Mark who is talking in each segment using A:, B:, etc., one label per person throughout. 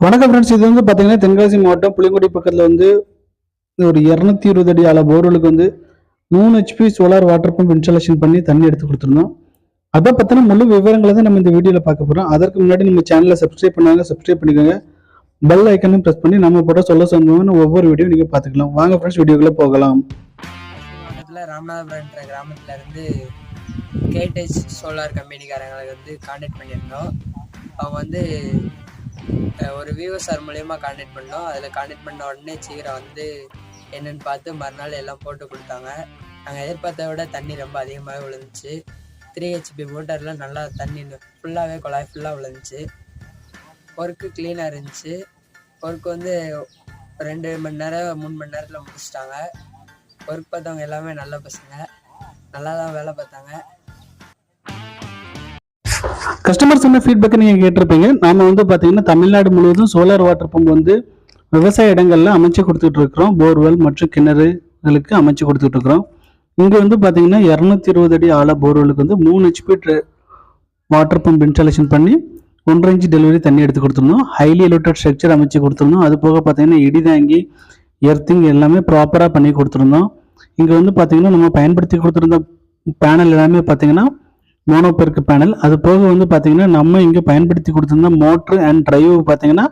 A: வணக்கம் ஃப்ரெண்ட்ஸ் இது வந்து பார்த்தீங்கன்னா தென்காசி மாவட்டம் புளிங்குடி பக்கத்தில் வந்து ஒரு இரநூத்தி இருபது அடி அளவு போர்களுக்கு வந்து மூணு HP solar water pump installation பண்ணி தண்ணி எடுத்து கொடுத்துருந்தோம். அதை பற்றின முழு விவரங்களை தான் நம்ம இந்த வீடியோவில் பார்க்க போகிறோம் அதற்கு முன்னாடி நம்ம சேனலை சப்ஸ்கிரைப் பண்ணாங்க சப்ஸ்கிரைப் பண்ணிக்கோங்க. பெல் ஐக்கனையும் ப்ரெஸ் பண்ணி நம்ம போட்ட சொல்ல சொந்தமான ஒவ்வொரு வீடியோ நீங்கள் பார்த்துக்கலாம். வாங்க ஃப்ரெண்ட்ஸ் வீடியோக்குள்ளே போகலாம்.
B: ராமநாதபுரம்ன்ற கிராமத்தில் இருந்து கேட்டேஜ் சோலார் கம்பெனிக்காரங்களுக்கு வந்து காண்டாக்ட் பண்ணியிருந்தோம். அவங்க வந்து ஒரு ஒரு வியூவர்ஸார் மூலயமா காண்டாக்ட் பண்ணோம். அதில் காண்டாக்ட் பண்ண உடனே சீக்கிரம் வந்து என்னன்னு பார்த்து மறுநாள் எல்லாம் போட்டு கொடுத்தாங்க. நாங்கள் எதிர்பார்த்த விட தண்ணி ரொம்ப அதிகமாகவே விழுந்துச்சு. த்ரீ ஹெச்பி மோட்டரில் நல்லா தண்ணி ஃபுல்லாகவே குழாய் ஃபுல்லாக விழுந்துச்சு. ஒர்க்கு க்ளீனாக இருந்துச்சு. ஒர்க் வந்து ரெண்டு மணி நேரம் மூணு மணி நேரத்தில் முடிச்சிட்டாங்க. ஒர்க் பார்த்தவங்க எல்லாமே நல்ல பசங்க. நல்லா தான் வேலை பார்த்தாங்க.
A: கஸ்டமர் சொன்ன ஃபீட்பேக்கை நீங்கள் கேட்டிருப்பீங்க. நாம் வந்து பார்த்தீங்கன்னா தமிழ்நாடு முழுவதும் சோலார் வாட்டர் பம்ப் வந்து விவசாய இடங்களில் அமைச்சு கொடுத்துட்டு இருக்கிறோம். போர்வெல் மற்றும் கிணறுகளுக்கு அமைச்சு கொடுத்துட்டு இருக்கிறோம். இங்கே வந்து பார்த்தீங்கன்னா இரநூத்தி இருபது அடி ஆழ போர்வெலுக்கு வந்து மூணு ஹெச்பி வாட்டர் பம்ப் இன்ஸ்டாலேஷன் பண்ணி ஒன்றரை இன்ச்சு டெலிவரி தண்ணி எடுத்து கொடுத்துருந்தோம் ஹைலி எலோட்டட் ஸ்ட்ரக்சர் அமைச்சு கொடுத்துருந்தோம் அது போக பார்த்தீங்கன்னா இடிதாங்கி எர்த்திங் எல்லாமே ப்ராப்பராக பண்ணி கொடுத்துருந்தோம் இங்கே வந்து பார்த்தீங்கன்னா நம்ம பயன்படுத்தி கொடுத்துருந்த பேனல் எல்லாமே பார்த்தீங்கன்னா மோனோபெருக்கு பேனல் அது போக வந்து பார்த்தீங்கன்னா நம்ம இங்கே பயன்படுத்தி கொடுத்துருந்த மோட்ரு அண்ட் ட்ரைவ் பார்த்தீங்கன்னா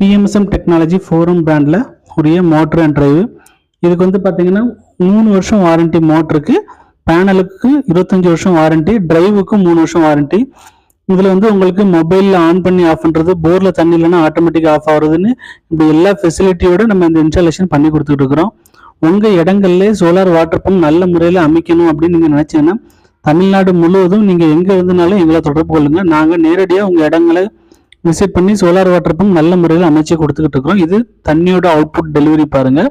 A: பிஎம்எஸ்எம் டெக்னாலஜி ஃபோரம் பிராண்டில் உரிய மோட்ரு அண்ட் ட்ரைவ் இதுக்கு வந்து பார்த்தீங்கன்னா மூணு வருஷம் வாரண்டி மோட்ருக்கு பேனலுக்கு இருபத்தஞ்சி வருஷம் வாரண்டி ட்ரைவுக்கும் மூணு வருஷம் வாரண்டி இதில் வந்து உங்களுக்கு மொபைலில் ஆன் பண்ணி ஆஃப் பண்ணுறது போரில் தண்ணி இல்லைன்னா ஆட்டோமேட்டிக்காக ஆஃப் ஆகுறதுன்னு இப்படி எல்லா ஃபெசிலிட்டியோட நம்ம இந்த இன்ஸ்டாலேஷன் பண்ணி கொடுத்துட்டு இருக்கிறோம். உங்கள் இடங்கள்லேயே சோலார் வாட்டர் பம்ப் நல்ல முறையில் அமைக்கணும் அப்படின்னு நீங்கள் நினச்சீங்கன்னா தமிழ்நாடு முழுவதும் நீங்கள் எங்கே இருந்தனாலும் எங்களை தொடர்பு கொள்ளுங்கள் நாங்கள் நேரடியாக உங்கள் இடங்களை விசிட் பண்ணி சோலார் வாட்டர் பம்ப் நல்ல முறையில் அமைச்சு கொடுத்துக்கிட்டு இருக்கிறோம். இது தண்ணியோட அவுட்புட் டெலிவரி பாருங்கள்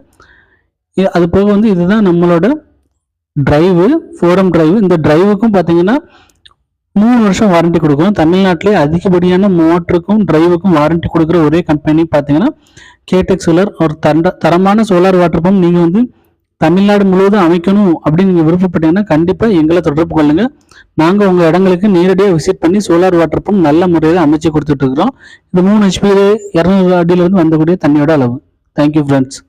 A: அது போக வந்து இதுதான் நம்மளோட ட்ரைவு ஃபோரம் ட்ரைவு இந்த டிரைவுக்கும் பார்த்தீங்கன்னா மூணு வருஷம் வாரண்டி கொடுக்கும் தமிழ்நாட்டிலே அதிகப்படியான மோட்டருக்கும் டிரைவுக்கும் வாரண்டி கொடுக்குற ஒரே கம்பெனி பார்த்தீங்கன்னா கேடெக் சோலார் ஒரு தண்ட தரமான சோலார் வாட்டர் பம்ப் நீங்கள் வந்து தமிழ்நாடு முழுவதும் அமைக்கணும் அப்படின்னு நீங்கள் விருப்பப்பட்டீங்கன்னா கண்டிப்பாக எங்களை தொடர்பு கொள்ளுங்க. நாங்கள் உங்கள் இடங்களுக்கு நேரடியாக விசிட் பண்ணி சோலார் வாட்டர் பம்ப் நல்ல முறையில் அமைச்சு கொடுத்துட்டு இருக்கிறோம். இது மூணு ஹெச்பி இரநூறு அடியில் வந்து வந்தக்கூடிய தண்ணியோட அளவு. Thank you friends